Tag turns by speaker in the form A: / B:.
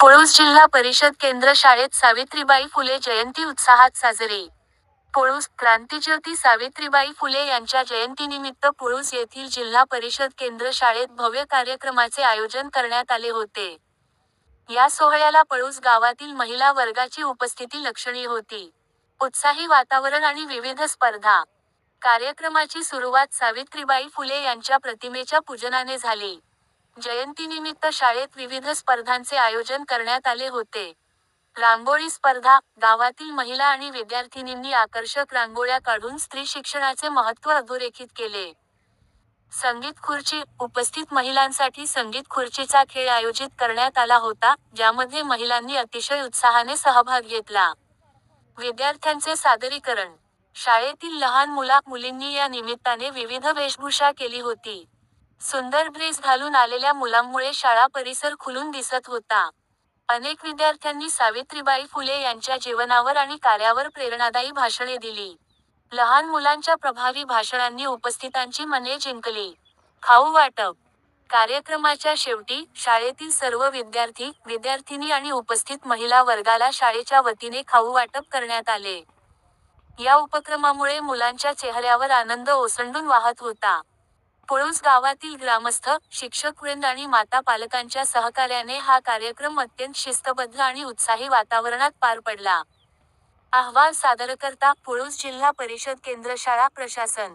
A: पुळूस जिल्हा परिषद केंद्र शाळेत सावित्रीबाई फुले जयंती उत्साहात साजरी. पुळूस क्रांतीज्योती सावित्रीबाई फुले यांच्या जयंतीनिमित्त पुळूस येथील जिल्हा परिषद केंद्र शाळेत भव्य कार्यक्रमाचे आयोजन करण्यात आले होते. या सोहळ्याला पळूस गावातील महिला वर्गाची उपस्थिती लक्षणीय होती. उत्साही वातावरण आणि विविध स्पर्धा. कार्यक्रमाची सुरुवात सावित्रीबाई फुले यांच्या प्रतिमेच्या पूजनाने झाली. जयंतीनिमित्त शाळेत विविध स्पर्धांचे आयोजन करण्यात आले होते. रांगोळी स्पर्धा गावातील महिला आणि विद्यार्थिनींनी आकर्षक रांगोळ्या काढून स्त्री शिक्षणाचे महत्त्व अधोरेखित केले. संगीत खुर्ची उपस्थित महिलांसाठी संगीत खुर्चीचा खेळ आयोजित करण्यात आला होता ज्यामध्ये महिलांनी अतिशय उत्साहाने सहभाग घेतला. विद्यार्थ्यांचे सादरीकरण. शाळेतील लहान मुला मुलींनी या निमित्ताने विविध वेशभूषा केली होती. सुंदर ड्रेस घालून आलेल्या मुलांमुळे शाळा परिसर खुलून दिसत होता. अनेक विद्यार्थ्यांनी सावित्रीबाई फुले यांच्या जीवनावर आणि कार्यावर प्रेरणादायी भाषणे दिली. लहान मुलांच्या प्रभावी भाषणांनी उपस्थितांची मने जिंकली. खाऊ वाटप. कार्यक्रमाच्या शेवटी शाळेतील सर्व विद्यार्थी विद्यार्थिनी आणि उपस्थित महिला वर्गाला शाळेच्या वतीने खाऊ वाटप करण्यात आले. या उपक्रमामुळे मुलांच्या चेहऱ्यावर आनंद ओसंडून वाहत होता. पुळूस गावातील ग्रामस्थ शिक्षकवृंद आणि माता पालकांच्या सहकार्याने हा कार्यक्रम अत्यंत शिस्तबद्ध आणि उत्साही वातावरणात पार पडला. अहवाल सादरकर्ता पुळूस जिल्हा परिषद केंद्र शाळा प्रशासन.